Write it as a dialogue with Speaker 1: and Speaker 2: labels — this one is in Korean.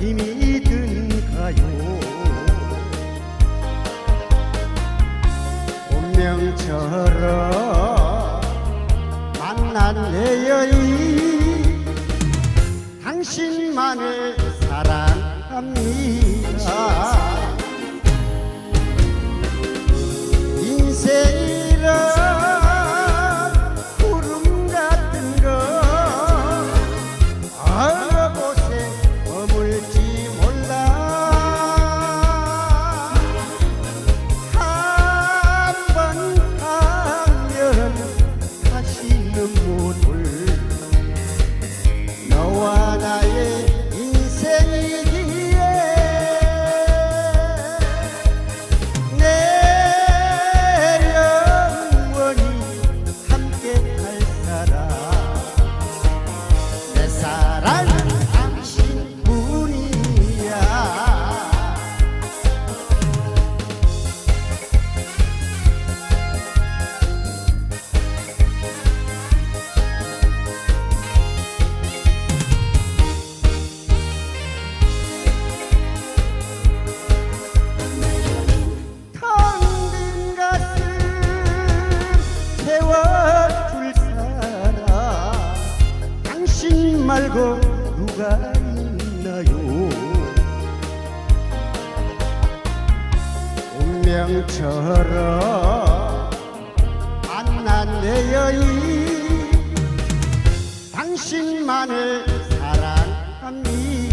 Speaker 1: 힘이 든가요. 운명처럼 만난 내 여인 당신만을 사랑 말고 누가 있나요? 운명처럼 만난 내 여인 당신만을 사랑합니다